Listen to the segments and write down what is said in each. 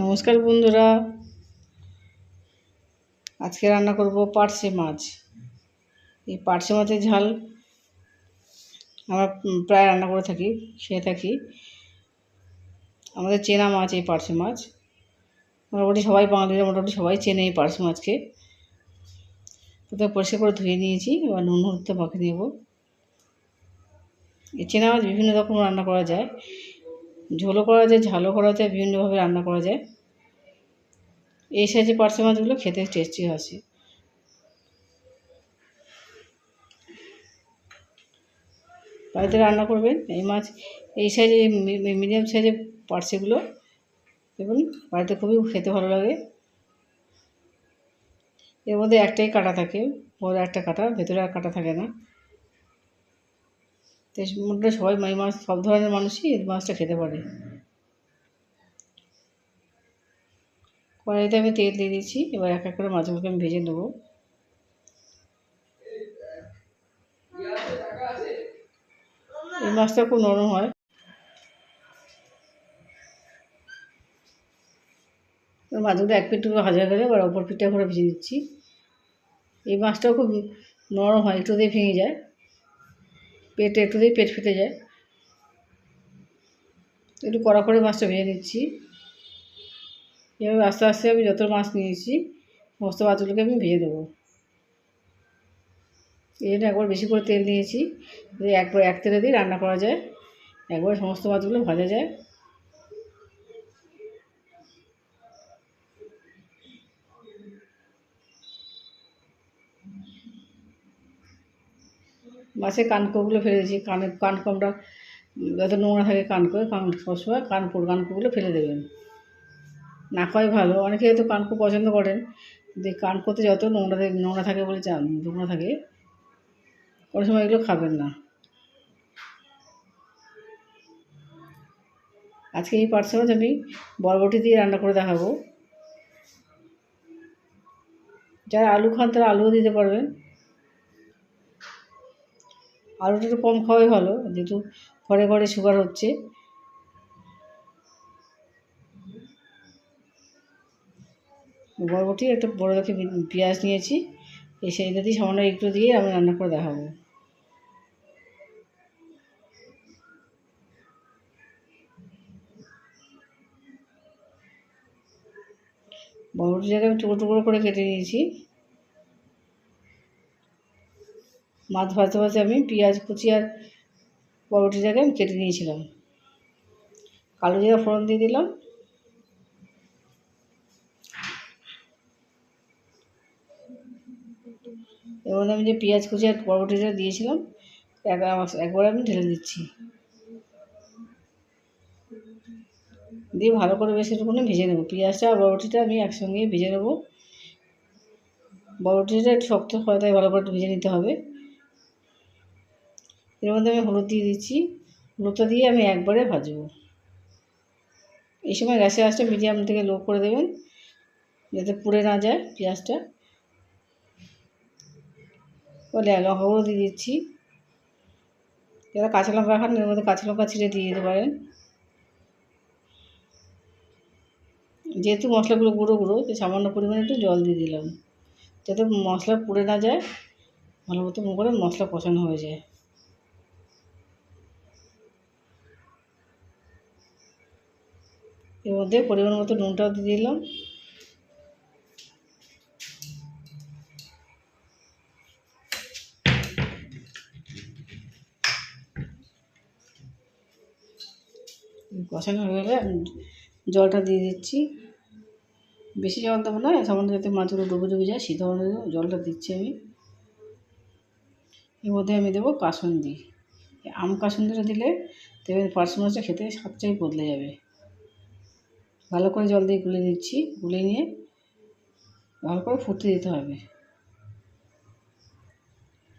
নমস্কার বন্ধুরা। আজকে রান্না করব পার্শে মাছ। এই পার্শে মাছের ঝাল আমরা প্রায় রান্না করে থাকি, খেয়ে থাকি। আমাদের চেনা মাছ এই পার্শে মাছ। মোটামুটি সবাই বাঙালিরা মোটামুটি সবাই চেনে এই পার্শে মাছকে। প্রথমে পরিষ্কার করে ধুয়ে নিয়েছি, এবার নুন হলুদটা মাখিয়ে নেব এই চেনা মাছ বিভিন্ন রকম রান্না করা যায়। ঝোলও করা যায়, ঝালও করা যায়, বিভিন্নভাবে রান্না করা যায়। এই সাইজে পার্শে মাছগুলো খেতে টেস্টি আসে। বাড়িতে রান্না করবেন এই মাছ, এই সাইজে মিডিয়াম সাইজের পার্সেগুলো এবং বাড়িতে খুবই খেতে ভালো লাগে। এর মধ্যে একটাই কাটা থাকে বড় একটা কাটা, ভেতরে আর কাটা থাকে না। তো মোটামুটি সবাই এই মাছ, সব ধরনের মানুষই এই মাছটা খেতে পারে। কড়াইতে আমি তেল দিয়ে দিয়েছি, এবার এক এক করে মাছগুলোকে আমি ভেজে নেব। এই মাছটা খুব নরম হয়। মাছগুলো এক পিঠ ভাজা হয়ে গেলে, এবার অপর পিঠটা করে ভেজে দিচ্ছি এই মাছটাও খুব নরম হয়, একটু দিয়ে ভেঙে যায়। পেটে একটু দিয়ে পেট ফেটে যায়, একটু কড়া করে মাছটা ভেজে নিচ্ছি। এভাবে আস্তে আস্তে আমি যত মাছ নিয়েছি, সমস্ত মাছগুলোকে আমি ভেজে দেবো। এই জন্য একবার বেশি করে তেল নিয়েছি একবার এক তেলে দিয়ে রান্না করা যায়, একবার সমস্ত মাছগুলো ভাজা যায়। মাছের কানকোগুলো ফেলে দিয়েছি কানের কানকোটা যাতে নোংরা থাকে কানকো কান সবসময় কানপুর কানকোগুলো ফেলে দেবেন। না খাওয়াই ভালো, অনেকে হয়তো কানকো পছন্দ করেন যে কানকোতে যত নোংরা নোংরা থাকে বলে চান, নোংরা থাকে, কোনো সময় এগুলো খাবেন না। আজকে এই পার্সে মাছ আমি বরবটি দিয়ে রান্না করে দেখাবো। যারা আলু খান তারা আলুও দিতে পারবেন। আলুটা একটু কম খাওয়াই ভালো, যেহেতু ঘরে ঘরে সুগার হচ্ছে। বরবটি, একটা বড় দেখে পেঁয়াজ নিয়েছি। এই সেইটা দিয়ে সামান্য একটু দিয়ে আমি রান্না করে দেখাবো। বরবটিটাকে আমি টুকরো টুকরো করে কেটে নিয়েছি। মাছ ভাজতে ভাজতে আমি পেঁয়াজ কুচি আর বরবটিটাকে আমি কেটে নিয়েছিলাম। কালো জিরা ফোড়ন দিয়ে দিলাম। মধ্যে আমি যে পেঁয়াজ কুচি আর বরবটিটা দিয়েছিলাম একবার আমি ঢেলে দিচ্ছি। দিয়ে ভালো করে বেশ একটুখানি ভেজে নেব। পেঁয়াজটা আর বরবটিটা আমি একসঙ্গেই ভেজে নেব। বরবটিটা একটু শক্ত হয়, তাই ভালো করে ভেজে নিতে হবে। এর মধ্যে আমি হলুদ দিয়ে দিচ্ছি। হলুদটা দিয়ে আমি একবারে ভাজবো। এই সময় গ্যাসের আঁচটা মিডিয়াম থেকে লো করে দেবেন, যাতে পুড়ে না যায় পেঁয়াজটা। বলে লঙ্কা গুঁড়ো দিয়ে দিচ্ছি। যারা কাঁচা লঙ্কা খান, এর মধ্যে কাঁচা লঙ্কা ছিঁড়ে দিয়ে দিতে পারেন। যেহেতু মশলাগুলো গুঁড়ো গুঁড়ো সামান্য পরিমাণে একটু জল দিয়ে দিলাম। যাতে মশলা পুড়ে না যায়, ভালো মতো করে মশলা কষানো হয়ে যায়। এর মধ্যে পরিমাণ মতো নুনটাও দিয়ে দিলাম। কষানো হয়ে গেলে জলটা দিয়ে দিচ্ছি। বেশি জল দেবো না, সামান্য যাতে মাছগুলো ডুবে ডুবে যায় সে ধরনের জলটা দিচ্ছি আমি। এর মধ্যে আমি দেবো কাসুন্দি। আম কাসুন্দিটা দিলে তবে পার্শ মাছটা খেতে স্বাদটাই বদলে যাবে। ভালো করে জল দিয়ে গুলে দিচ্ছি গুলে নিয়ে ভালো করে ফুটতে দিতে হবে।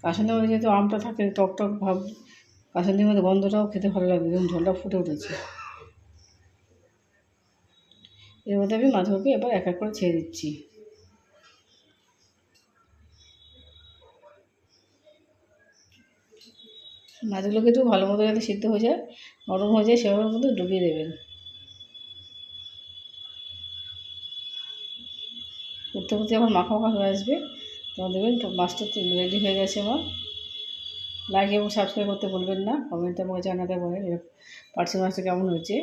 কাসুন্দির মধ্যে যেহেতু আমটা থাকে, টক টক ভাব কাসুন্দির মধ্যে গন্ধটাও খেতে ভালো লাগবে এবং ঝোলটা ফুটে উঠেছে। এর মধ্যে আমি মাছগুলোকে এবার এক এক করে ছেড়ে দিচ্ছি। মাছগুলোকে একটু ভালো মতো যাতে সিদ্ধ হয়ে যায়, নরম হয়ে যায়, সেভাবে মতো ডুবিয়ে দেবেন। করতে করতে যখন মাখা মাখা হয়ে আসবে, তখন দেখবেন তো মাছটা রেডি হয়ে গেছে আমার। লাইক এবং সাবস্ক্রাইব করতে বলবেন না কমেন্টে আমাকে জানাতে পারেন পার্সি মাছটা কেমন হয়েছে।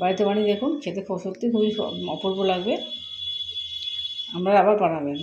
বাড়িতে বানিয়ে দেখুন, খেতে সত্যি খুবই অপূর্ব লাগবে। আপনারা আবার বানাবেন।